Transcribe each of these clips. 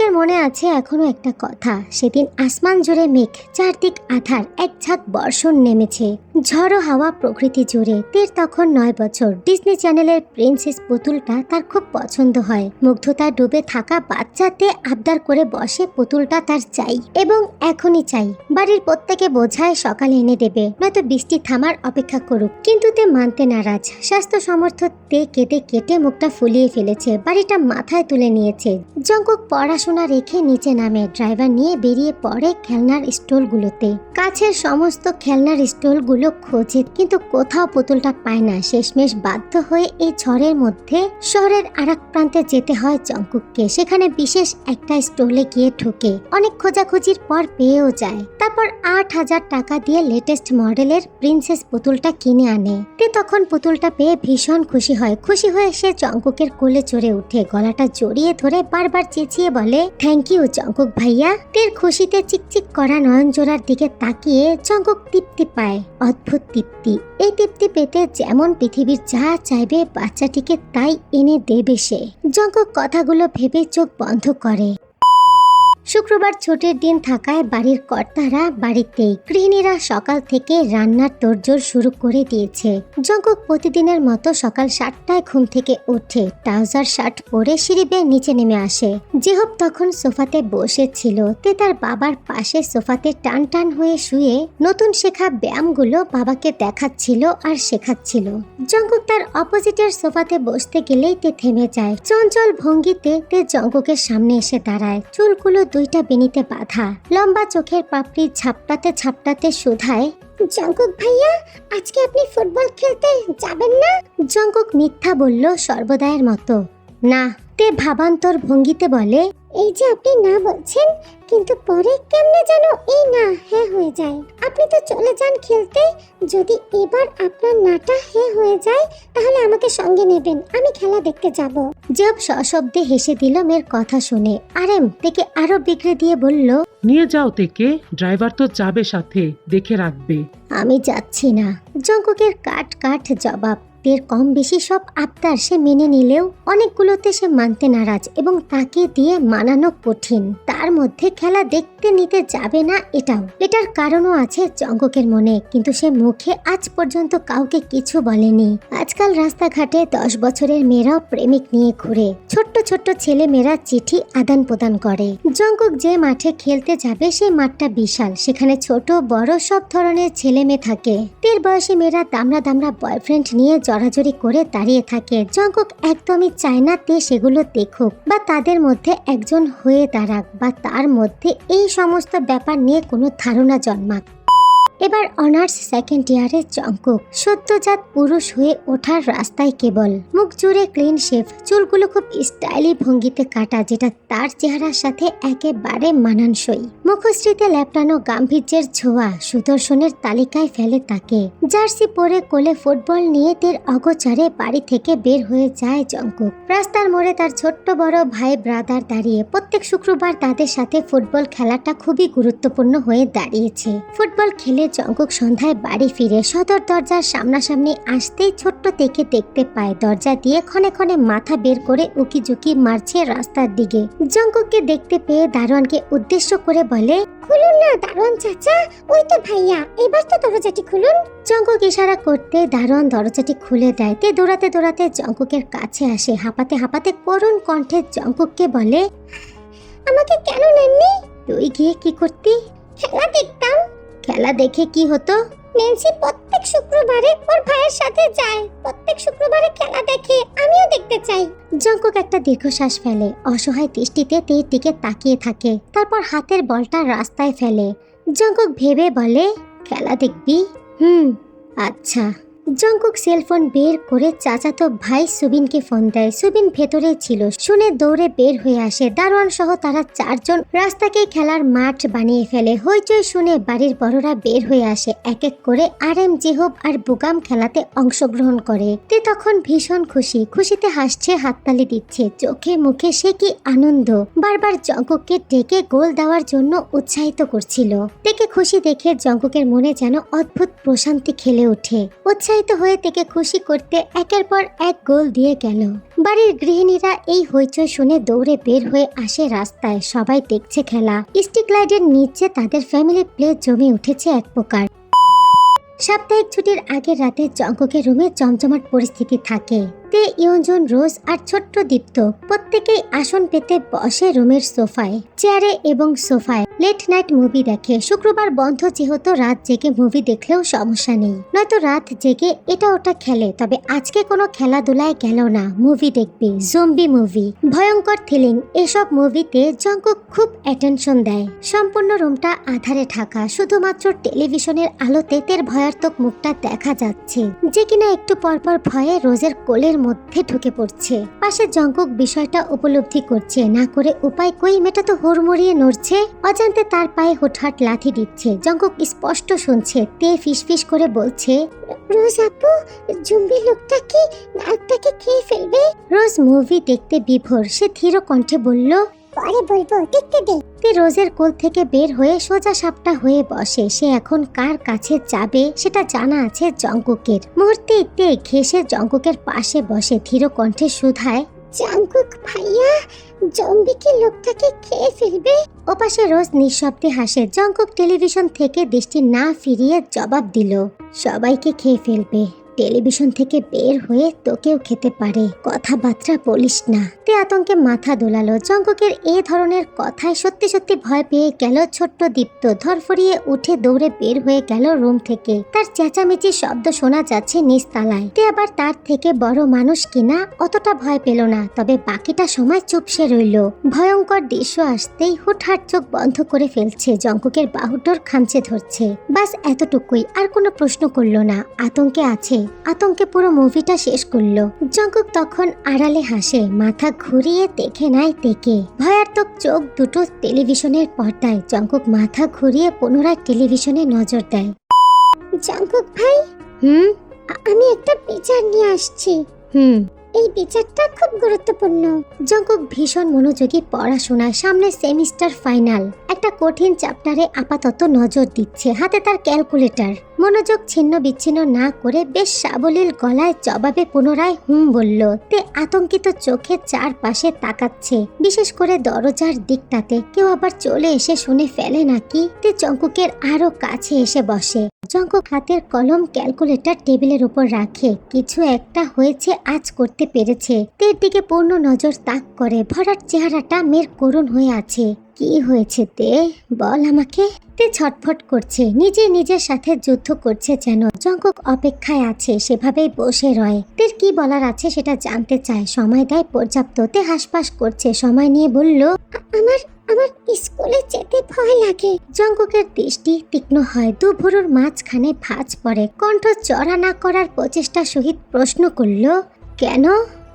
জঙ্কুকের মনে আছে এখনও একটা কথা। সেদিন আসমান জুড়ে মেঘ, চারদিক আধার, এক ঝাঁক বর্ষণ নেমেছে। ঝড়ো হাওয়া প্রকৃতি জুড়ে তের তখন নয় বছর। ডিজনি চ্যানেলের প্রিন্সেস পুতুলটা তার খুব পছন্দ হয়। মুগ্ধতা ডুবে থাকা বাচ্চাতে আবদার করে বসে পুতুলটা তার চাই এবং এখনই চাই। বাড়ির প্রত্যেকে বোঝায় সকালে এনে দেবে। নয়তো বৃষ্টি থামার অপেক্ষা করুক, কিন্তু তে মানতে নারাজ। স্বাস্থ্য সমর্থ তে কেটে কেটে মুখটা ফুলিয়ে ফেলেছে। বাড়িটা মাথায় তুলে নিয়েছে। জঙ্কুক পড়াশোনা রেখে নিচে নামে। ড্রাইভার নিয়ে বেরিয়ে পড়ে খেলনার স্টলগুলোতে। কাছের সমস্ত খেলনার স্টলগুলো খোঁজে, কিন্তু কোথাও পুতুলটা পায় না। শেষমেশ বাধ্য হয়ে এই ঝড়ের মধ্যে শহরের আরেক প্রান্তে যেতে হয় জঙ্কুককে। সেখানে বিশেষ একটা স্টলে গিয়ে ঢোকে। অনেক খোঁজাখুঁজির পর পেয়েও যায়। তারপর আট হাজার টাকা দিয়ে লেটেস্ট মডেলের প্রিন্সেস পুতুলটা কিনে আনে। তে তখন পুতুলটা পেয়ে ভীষণ খুশি হয়। খুশি হয়ে সে জঙ্কুকের কোলে চড়ে উঠে। গলাটা জড়িয়ে ধরে বারবার চেঁচিয়ে বলে থ্যাংক ইউ জঙ্কুক ভাইয়া। তের খুশিতে চিকচিক করা নয়ন জোড়ার দিকে তাকিয়ে জঙ্কুক তৃপ্তি পায়। অদ্ভুত তৃপ্তি। এই তৃপ্তি পেতে যেমন পৃথিবীর যা চাইবে বাচ্চাটিকে তাই এনে দেবে সে। জঙ্গ কথাগুলো ভেবে চোখ বন্ধ করে। শুক্রবার ছুটির দিন থাকায় বাড়ির কর্তারা বাড়িতেই গৃহিণীরা সকাল থেকে রান্নার তোড়জোড় শুরু করে দিয়েছে। জঙ্কুক প্রতিদিনের মতো সকাল সাতটায় ঘুম থেকে উঠে ট্রাউজার শার্ট পরে সিঁড়ি বেয়ে নিচে নেমে আসে। জেহব তখন সোফাতে বসেছিল তে তার বাবার পাশে সোফাতে টান টান হয়ে শুয়ে নতুন শেখা ব্যায়ামগুলো বাবাকে দেখাচ্ছিল আর শেখাচ্ছিল। জঙ্কুক তার অপোজিটের সোফাতে বসতে গেলেই তে থেমে যায়। চঞ্চল ভঙ্গিতে তে জঙ্কুকের সামনে এসে দাঁড়ায়। চুলগুলো দুইটা বেনিতে বাঁধা। লম্বা চোখের পাপড়ি ঝাপটাতে ঝাপটাতে শোধায়, জঙ্কুক ভাইয়া, আজকে আপনি ফুটবল খেলতে যাবেন না? জঙ্কুক মিথ্যা বলল সর্বদায়ের মতো। না। তে ভাবান্তর ভঙ্গিতে বলে, এই যে আপনি না বলছেন, কিন্তু পরে কেমনে যেন এই না হ্যাঁ হয়ে যায়। আপনি তো চলে যান খেলতে। যদি এবার আপনার নাটা হে হয়ে যায় তাহলে আমাকে সঙ্গে নেবেন আমি খেলা দেখতে যাব। জব সশব্দে হেসে দিল মেয়ের কথা শুনে। আরেম থেকে আরও বিগড়ে দিয়ে বলল নিয়ে যাও থেকে ড্রাইভার তো যাবে সাথে দেখে রাখবে। আমি যাচ্ছি না। জঙ্গকের কাট কাট জবাব তের কম বেশি সব আবদার সে মেনে নিলেও অনেকগুলোতে সে মানতে নারাজ এবং তাকে দিয়ে মানানো কঠিন। তার মধ্যে খেলা দেখতে নিতে যাবে না এটাও। এটার কারণও আছে জঙ্কুকের মনে, কিন্তু সে মুখে আজ পর্যন্ত কাউকে কিছু বলেনি। আজকাল রাস্তাঘাটে দশ বছরের মেয়েরাও প্রেমিক নিয়ে ঘুরে। ছোট্ট ছোট্ট ছেলে মেয়েরা চিঠি আদান প্রদান করে। জঙ্গক যে মাঠে খেলতে যাবে সে মাঠটা বিশাল। সেখানে ছোট, বড় সব ধরনের ছেলে মেয়ে থাকে। তের বয়সী মেয়েরা দামড়া দামড়া বয়ফ্রেন্ড নিয়ে জড়াজড়ি করে দাঁড়িয়ে থাকে। জঙ্গক একদমই চায় না তে সেগুলো দেখুক বা তাদের মধ্যে একজন হয়ে দাঁড়াক বা তার মধ্যে এই সমস্ত ব্যাপার নিয়ে কোনো ধারণা জন্মাক। এবার অনার্স সেকেন্ড ইয়ারে চঙ্কুক সদ্যজাত পুরুষ হয়ে ওঠার রাস্তায় কেবল। মুখ জুড়ে ক্লিন শেভ চুলগুলো খুব স্টাইলি ভঙ্গিতে কাটা, যেটা তার চেহারার সাথে একেবারে মানানসই। মুখশ্রীতে ল্যাপটানো গাম্ভীর্যের ছোঁয়া সুদর্শনের তালিকায় ফেলে তাকে। জার্সি পরে কোলে ফুটবল নিয়ে তের অগোচরে বাড়ি থেকে বের হয়ে যায় জঙ্কুক। রাস্তার মোড়ে তার ছোট্ট বড় ভাই ব্রাদার দাঁড়িয়ে প্রত্যেক শুক্রবার তাদের সাথে ফুটবল খেলাটা খুবই গুরুত্বপূর্ণ হয়ে দাঁড়িয়েছে। ফুটবল খেলে জঙ্কুক সন্ধ্যায় বাড়ি ফিরে সদর দরজার সামনাসামনি আসতেই ছোট্ট থেকে দেখতে পায় দরজা দিয়ে ক্ষণে ক্ষণে মাথা বের করে উকি ঝুঁকি মারছে রাস্তার দিকে। জঙ্কুককে দেখতে পেয়ে দারোয়ানকে উদ্দেশ্য করে বলে, খুলুন না দারোয়ান চাচা, ওই তো ভাইয়া, এবার তো দরজাটি খুলুন। জঙ্কুক ইশারা করতে দারোয়ান দরজাটি খুলে দেয়। তে দৌড়াতে দৌড়াতে জঙ্কুকের কাছে আসে। হাঁপাতে হাঁপাতে করুণ কণ্ঠে জঙ্কুককে বলে, আমাকে কেন নেননি? তুই গিয়ে কি করতি? খেলা দেখতাম। খেলা দেখে কি হতো? নেন্সি প্রত্যেক শুক্রবারে ওর ভাইয়ের সাথে যায়। প্রত্যেক শুক্রবারে খেলা দেখে আমিও দেখতে চাই। জঙ্কক একটা দীর্ঘশ্বাস ফেলে। অসহায় দৃষ্টিতে তীর দিকে তাকিয়ে থাকে। তারপর হাতের বলটা রাস্তায় ফেলে। জঙ্কক ভেবে বলে, খেলা দেখবি? হুম আচ্ছা। জঙ্কুক সেলফোন বের করে চাচাতো ভাই সুবিনকে ফোন দেয়। সুবিন ভেতরে ছিল। শুনে দৌড়ে বের হয়ে আসে। দারোয়ান সহ তারা চারজন রাস্তাকে খেলার মাঠ বানিয়ে ফেলে। হইচই শুনে বাড়ির বড়রা বের হয়ে আসে। এক এক করে আর এম জেহব আর বুগাম খেলাতে অংশগ্রহণ করে। তে তখন ভীষণ খুশি। খুশিতে হাসছে, হাততালি দিচ্ছে। চোখে মুখে সে কি আনন্দ। বারবার জঙ্কুককে ডেকে গোল দেওয়ার জন্য উৎসাহিত করছিল। তেকে খুশি দেখে জঙ্কুকের মনে যেন অদ্ভুত প্রশান্তি খেলে ওঠে। উচ্ছ্বাস উৎসাহিত হয়ে থেকে খুশি করতে একের পর এক গোল দিয়ে গেল। বাড়ির গৃহিণীরা এই হইচই শুনে দৌড়ে বের হয়ে আসে রাস্তায়। সবাই দেখছে খেলা। স্টিক লাইটের নিচে তাদের ফ্যামিলি প্লে জমে উঠেছে এক প্রকার। সাপ্তাহিক ছুটির আগের রাতে জঙ্গকের রুমে জমজমাট পরিস্থিতি থাকে। তে ইয়ঞ্জন রোজ আর ছোট্ট দীপ্ত প্রত্যেকেই আসন পেতে বসে রুমের সোফায়, চেয়ারে এবং সোফায়। লেট নাইট মুভি দেখে শুক্রবার বন্ধ যেহেতু রাত জেগে মুভি দেখলেও সমস্যা নেই। নয়তো রাত জেগে এটা ওটা খেলে, তবে আজকে কোনো খেলাধুলায় গেল না, মুভি দেখবে জম্বি মুভি। ভয়ঙ্কর থ্রিলিং এসব মুভিতে জঙ্কক খুব অ্যাটেনশন দেয়। সম্পূর্ণ রুমটা আধারে ঢাকা, শুধুমাত্র টেলিভিশনের আলোতে তের ভয়ার্থক মুখটা দেখা যাচ্ছে। যে কিনা একটু পরপর ভয়ে রোজের কোলের মধ্যে ঢুকে পড়ছে। পাশে জঙ্কক বিষয়টা উপলব্ধি করছে, না করে উপায় কই মেটা তো হুড়মুড়িয়ে নড়ছে? অজান্তে তার পায়ে হুটহাট লাথি দিচ্ছে। জঙ্কক স্পষ্ট শুনছে, তে ফিসফিস করে বলছে, রোজ আপু, জুম্বি লোকটা কি, নাকটাকে খেয়ে ফেলবে? রোজ মুভি দেখতে বিভোর, সে ধীর কণ্ঠে বলল পরে বলব দেখতে দে। তে রোজের কোল থেকে বের হয়ে সোজা সাপটা হয়ে বসে। সে এখন কার কাছে যাবে সেটা জানা আছে জঙ্কুকের। মুহূর্তে তে ঘেসে জঙ্কুকের পাশে বসে ধীর কণ্ঠে শুধায় জঙ্কুক ভাইয়া জম্বিকে লোকটাকে খেয়ে ফেলবে? ওপাশে রোজ নিঃশব্দে হাসে। জঙ্কুক টেলিভিশন থেকে দৃষ্টি না ফিরিয়ে জবাব দিল সবাইকে খেয়ে ফেলবে। টেলিভিশন থেকে বের হয়ে তোকেও খেতে পারে। কথাবার্তা বলিস না। তে আতঙ্কে মাথা দোলালো। জঙ্গকের এ ধরনের কথায় সত্যি সত্যি ভয় পেয়ে গেল ছোট্ট দীপ্ত। ধরফরিয়ে উঠে দৌড়ে বের হয়ে গেল রুম থেকে। তার চেঁচামেচি শব্দ শোনা যাচ্ছে নিচতলায় তে আবার তার থেকে বড় মানুষ কিনা অতটা ভয় পেল না। তবে বাকিটা সময় চুপসে রইল। ভয়ঙ্কর দৃশ্য আসতেই হুটহাট চোখ বন্ধ করে ফেলছে। জঙ্কুকের বাহুটোর খামচে ধরছে। বাস এতটুকুই। আর কোনো প্রশ্ন করল না। আতঙ্কে আছে আতঙ্কে পুরো মুভিটা শেষ করল। জঙ্কুক তখন আড়ালে হাসে মাথা ঘুরিয়ে দেখে নেয় তেকে ভয়ার্থক চোখ দুটো টেলিভিশনের পর্দায় জঙ্কুক মাথা ঘুরিয়ে পুনরায় টেলিভিশনে নজর দেয়। জঙ্কুক ভাই? হুম? আমি একটা বিচার নিয়ে আসছি। হুম। এই বিচারটা খুব গুরুত্বপূর্ণ। জঙ্কুক ভীষণ মনোযোগী পড়াশোনায় সামনে সেমিস্টার ফাইনাল একটা কঠিন চ্যাপ্টারে আপাতত নজর দিচ্ছে হাতে তার ক্যালকুলেটর মনোযোগ ছিন্ন বিচ্ছিন্ন না করে বেশ সাবলীল গলায় জবাবে পুনরায় হুম বলল, তে আতঙ্কিত চোখে চারপাশে তাকাচ্ছে। বিশেষ করে দরজার দিকটাতে। কেউ আবার চলে এসে শুনে ফেলে নাকি? তে জঙ্কুকের আরও কাছে এসে বসে। জঙ্কুক হাতের কলম ক্যালকুলেটর টেবিলের উপর রাখে। কিছু একটা হয়েছে আজ করতে পেরেছে। তের দিকে পূর্ণ নজর তাক করে। ভরাট চেহারাটা মেয়ের করুণ হয়ে আছে। কি হয়েছে তে? বল আমাকে। তে ছটফট করছে, নিজে নিজের সাথে যুদ্ধ করছে যেন। জঙ্কক অপেক্ষায় আছে, সেভাবেই বসে রয়। তের কি বলার আছে সেটা জানতে চায়, সময় দেয় পর্যাপ্ত। তে হাসপাস করছে, সময় নিয়ে বলল, আমার আমার স্কুলে যেতে ভয় লাগে। জঙ্গকের দৃষ্টি তীক্ষ্ণ হয়, দু ভুরুর মাঝখানে ভাঁজ পড়ে। কণ্ঠ চড়া না করার প্রচেষ্টা সহিত প্রশ্ন করল, কেন?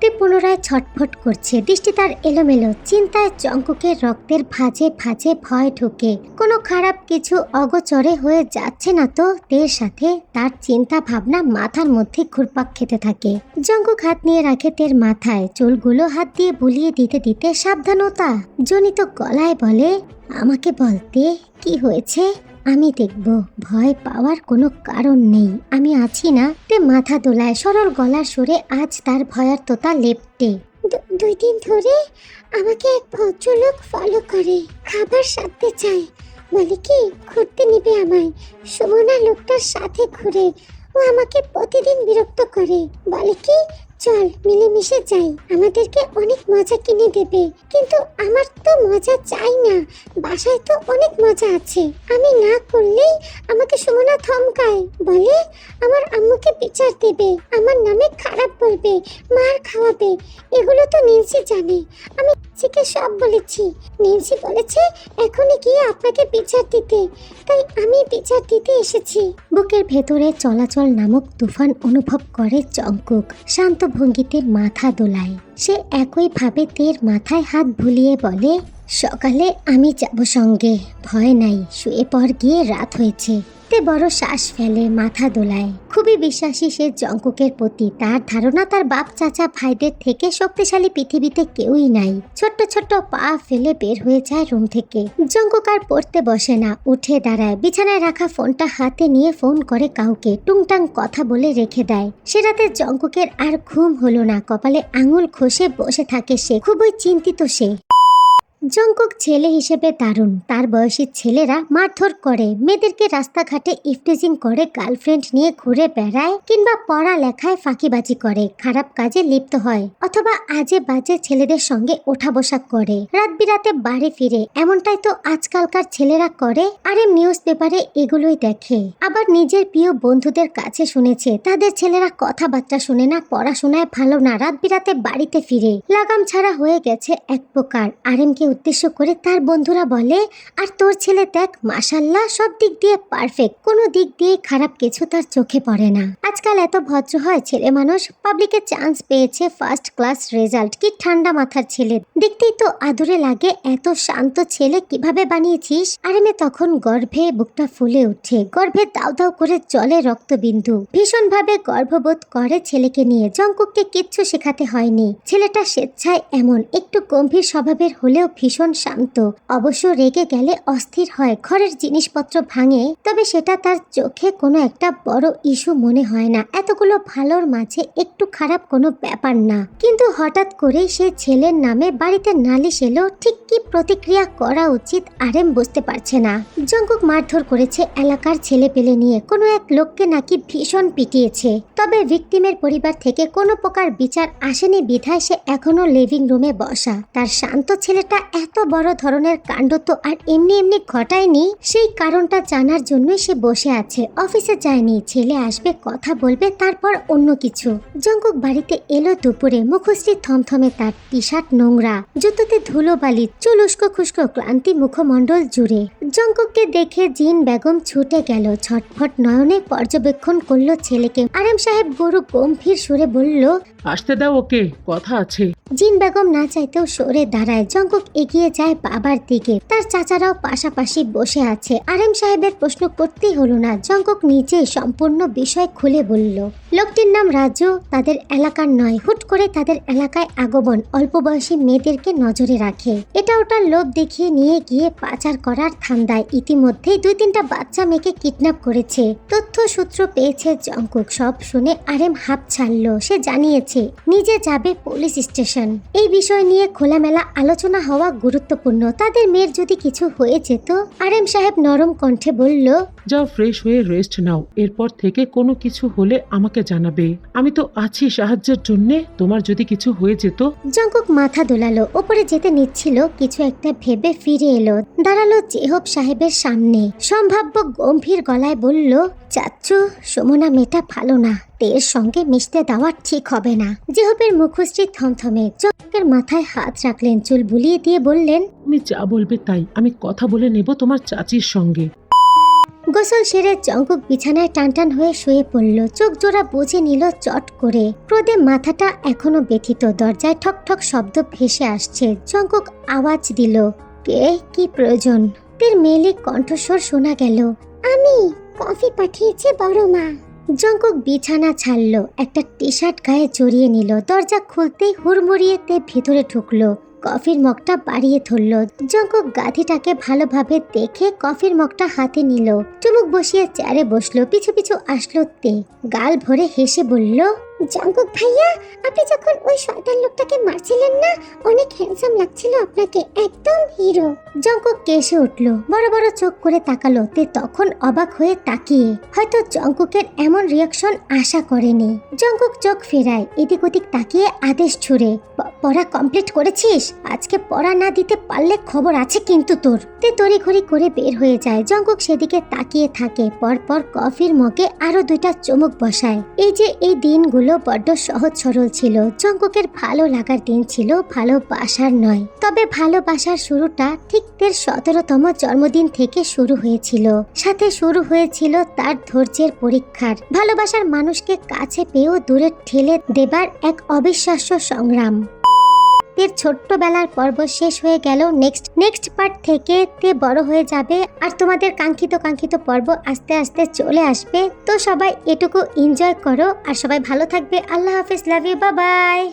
তে পুনরায় ছটফট করছে। দৃষ্টি তার এলোমেলো। চিন্তায় জঙ্কুকের রক্তের ভাঁজে ভাঁজে ভয় ঢুকে। কোনো খারাপ কিছু অগচরে হয়ে যাচ্ছে না তো? তের সাথে তার চিন্তা ভাবনা মাথার মধ্যে ঘুরপাক খেতে থাকে। জঙ্কুক হাত নিয়ে রাখে তের মাথায়। চুলগুলো হাত দিয়ে বুলিয়ে দিতে দিতে সাবধানতা। জনিত গলায় বলে, আমাকে বলতে কি হয়েছে? আমি দেখব, ভয় পাওয়ার কোনো কারণ নেই। আমি আছি না, তে মাথা দোলায়, সরল গলার সুরে আজ তার ভয়ার্থতা লেপটে। দুই দিন ধরে আমাকে এক ভদ্রলোক ফলো করে, খাবার সাথে চায়। বলে কি ঘুরতে নিবে আমায়। সুমনা লোকটার সাথে ঘুরে, ও আমাকে প্রতিদিন বিরক্ত করে। বলে কি চল মিলেমিশে যাই। আমাদেরকে অনেক মজা কিনে দেবে। কিন্তু আমার তো মজা চাই না। বাসায় তো অনেক মজা আছে। আমি না করলেই আমাকে সুমনা থমকায়। বলে, আমার আম্মুকে বিচার দেবে। আমার নামে খারাপ বলবে। মার খাওয়াবে। এগুলো তো নিলসি জানে। আমি নিলসিকে সব বলেছি। নিলসি বলেছে, এখনই গিয়ে আপনাকে বিচার দিতে। তাই আমি বিচার দিতে এসেছি। বুকের ভেতরে চলাচল নামক তুফান অনুভব করে চঙ্কুক শান্ত ভঙ্গিতে মাথা দোলায়। সে একইভাবে তের মাথায় হাত ভুলিয়ে বলে, সকালে আমি যাব সঙ্গে। ভয় নাই, শুয়ে পর গিয়ে রাত হয়েছে। তে তে বড় শ্বাস ফেলে, মাথা দোলায়। খুবই বিশ্বাসী সে জঙ্কুকের প্রতি। তার ধারণা তার বাপ, চাচা, ভাইদের থেকে শক্তিশালী পৃথিবীতে কেউই নাই। ছোট্ট ছোট্ট পা ফেলে বের হয়ে যায় রুম থেকে। জঙ্কুক আর পড়তে বসে না। উঠে দাঁড়ায়। বিছানায় রাখা ফোনটা হাতে নিয়ে ফোন করে কাউকে। টুংটাং কথা বলে রেখে দেয়। সে রাতে জঙ্কুকের আর ঘুম হলো না। কপালে আঙুল খসে বসে থাকে সে। খুবই চিন্তিত সে। জঙ্কুক ছেলে হিসেবে দারুণ। তার বয়সী ছেলেরা মারধর করে, মেয়েদেরকে রাস্তাঘাটে ইফটিজিং করে, গার্লফ্রেন্ড নিয়ে ঘুরে বেড়ায় কিংবা পড়ালেখায় ফাঁকিবাজি করে, খারাপ কাজে লিপ্ত হয় অথবা আজে বাজে ছেলেদের সঙ্গে ওঠা বসা করে রাত বিরাতে বাড়ি ফিরে। এমনটাই তো আজকালকার ছেলেরা করে, আর এম নিউজ পেপারে এগুলোই দেখে। আবার নিজের প্রিয় বন্ধুদের কাছে শুনেছে, তাদের ছেলেরা কথাবার্তা শুনে না, পড়াশোনায় ভালো না রাত বিরাতে বাড়িতে ফিরে। লাগাম ছাড়া হয়ে গেছে এক প্রকার। আরেমকে উদ্দেশ্য করে তার বন্ধুরা বলে, আর তোর ছেলে দেখ মাসাল্লাহ সব দিক দিয়ে পারফেক্ট কোনো দিক দিয়ে খারাপ কিছু তার চোখে পড়ে না। আজকাল এত ভদ্র হয়, ছেলে মানুষ পাবলিকে চান্স পেয়েছে ফার্স্ট ক্লাস রেজাল্ট কি ঠান্ডা মাথার ছেলে। দেখতেই তো আদুরে লাগে, এত শান্ত ছেলে কীভাবে বানিয়েছিস? আরে মেয়ে তখন গর্ভে বুকটা ফুলে উঠে, গর্ভে দাউ দাউ করে রক্তবিন্দু। ভীষণ ভাবে গর্ভবোধ করে ছেলেকে নিয়ে। জঙ্কুককে কিচ্ছু শেখাতে হয়নি। ছেলেটা স্বেচ্ছায় এমন, একটু গম্ভীর স্বভাবের হলেও ভীষণ শান্ত। অবশ্য রেগে গেলে অস্থির হয়, ঘরের জিনিসপত্র ভাঙে, তবে সেটা তার চোখে কোনো একটা বড় ইস্যু মনে হয় না। এতগুলো ভালোর মাঝে একটু খারাপ কোনো ব্যাপার না। কিন্তু হঠাৎ করেই সে ছেলের নামে বাড়িতে নালিশ এলো, ঠিক কি প্রতিক্রিয়া করা উচিত আরেম বুঝতে পারছে না। জঙ্কুক মারধর করেছে এলাকার ছেলে পেলে নিয়ে। কোনো এক লোককে নাকি ভীষণ পিটিয়েছে। তবে ভিকটিমের পরিবার থেকে কোনো প্রকার বিচার আসেনি বিধায় সে এখনও লিভিং রুমে বসা। তার শান্ত ছেলেটা এত বড় ধরনের কাণ্ড তো আর এমনি এমনি ঘটায়নি। সেই কারণটা জানার জন্যই সে বসে আছে। অফিসে যায়নি। ছেলে আসবে, কথা বলবে, তারপর অন্য কিছু। জঙ্কুক বাড়িতে এলো দুপুরে। মুখশ্রী থমথমে তার টি শার্ট নোংরা। জুতোতে ধুলো বালি চুল উস্কো খুস্কো ক্লান্তি মুখমণ্ডল জুড়ে। জঙ্কুককে দেখে জিন বেগম ছুটে গেল। ছটফট নয়নে পর্যবেক্ষণ করল ছেলেকে। আরাম সাহেব গরু গম্ভীর সুরে বলল আসতে দাও ওকে, কথা আছে। জিন বেগম না চাইতেও সরে দাঁড়ায়। জঙ্কুক এগিয়ে যায় বাবার দিকে। তার চাচারাও পাশাপাশি বসে আছে। আরেম সাহেবের প্রশ্ন করতেই হলো না। জঙ্কুক নিজেই সম্পূর্ণ বিষয় খুলে বলল, লোকটির নাম রাজু, তাদের এলাকার নয়। হুট করে তাদের এলাকায় আগমন। অল্প বয়সী মেয়েদেরকে নজরে রাখে। এটা ওটার লোভ দেখিয়ে নিয়ে গিয়ে পাচার করার ধান্দায়। ইতিমধ্যেই দুই তিনটা বাচ্চা মেয়েকে কিডন্যাপ করেছে। তথ্য সূত্র পেয়েছে জঙ্কুক সব শুনে আরেম হাঁপ ছাড়লো। সে জানিয়েছে নিজে যাবে পুলিশ স্টেশন। এই বিষয় নিয়ে খোলামেলা আলোচনা হওয়া গুরুত্বপূর্ণ। তাদের মেয়ের যদি কিছু হয়ে যেত আর এম সাহেব নরম কণ্ঠে বলল যাও ফ্রেশ হয়ে রেস্ট নাও। এরপর থেকে কোনো কিছু হলে আমাকে জানাবে। আমি তো আছি সাহায্যের জন্য। তোমার যদি কিছু হয়ে যেত? জঙ্কুক মাথা দোলালো। ওপরে যেতে নিচ্ছিল কিছু একটা ভেবে ফিরে এলো। দাঁড়াল জেহব সাহেবের সামনে। সম্ভাব্য গম্ভীর গলায় বলল চাচ্চু সুমনা মেয়েটা ভালো না। তের সঙ্গে মিশতে দেওয়া ঠিক হবে না। জেহবের মুখশ্রী থমথমে জঙ্কুকের মাথায় হাত রাখলেন চুল বুলিয়ে দিয়ে বললেন তুমি যা বলবে তাই আমি কথা বলে নেব তোমার চাচির সঙ্গে। গোসল সেরে জঙ্কুক বিছানায় টানটান হয়ে শুয়ে পড়ল। চোখ জোড়া বুঝে নিল চট করে। ক্রোধে মাথাটা এখনও ব্যথিত দরজায় ঠক ঠক শব্দ ভেসে আসছে। জঙ্কুক আওয়াজ দিল কে? কি প্রয়োজন? তের মেলে কণ্ঠস্বর শোনা গেল আমি কফি পাঠিয়েছে বড় মা জঙ্কুক বিছানা ছাড়লো, একটা টি শার্ট গায়ে জড়িয়ে নিল, দরজা খুলতেই হুড়মুড়িয়ে তে ভিতরে ঢুকলো, কফির মগটা বাড়িয়ে ধরলো। জঙ্কুক গাধিটাকে ভালোভাবে দেখে কফির মগটা হাতে নিল। চুমুক বসিয়ে চেয়ারে বসল, পিছু পিছু আসলো তে। গাল ভরে হেসে বলল জঙ্কুক ভাইয়া, আপনি যখন ওই শয়তান লোকটাকে মারছিলেন না, অনেক হ্যান্ডসাম লাগছিল আপনাকে, একদম হিরো জঙ্কুক কেসে উঠল, বড় বড় চোখ করে তাকালো, তে তখন অবাক হয়ে তাকিয়ে। হয়তো জঙ্কুকের এমন রিয়াকশন আশা করেনি। জঙ্কুক চোখ ফেরায়, এদিক ওদিক তাকিয়ে আদেশ ছুড়ে পড়া কমপ্লিট করেছিস? আজকে পড়া না দিতে পারলে খবর আছে কিন্তু তোর। তে তড়িঘড়ি করে বের হয়ে যায়, জঙ্কুক সেদিকে তাকিয়ে থাকে, পরপর কফির মগে আরও দুইটা চমক বসায়। এই যে এই দিনগুলো বড্ড সহজ সরল ছিল। জঙ্গকের ভালো লাগার দিন ছিল ভালোবাসার নয়। তবে ভালোবাসার শুরুটা ঠিক তের সতেরোতম জন্মদিন থেকে শুরু হয়েছিল। সাথে শুরু হয়েছিল তার ধৈর্যের পরীক্ষার। ভালোবাসার মানুষকে কাছে পেয়েও দূরে ঠেলে দেবার এক অবিশ্বাস্য সংগ্রাম। তের ছোট্টবেলার পর্ব শেষ হয়ে গেল। নেক্সট নেক্সট পার্ট থেকে তে বড় হয়ে যাবে। আর তোমাদের কাঙ্ক্ষিত কাঙ্ক্ষিত পর্ব আস্তে আস্তে চলে আসবে। তো সবাই এটুকু এনজয় করো। আর সবাই ভালো থাকবে। আল্লাহ হাফিজ। Love you by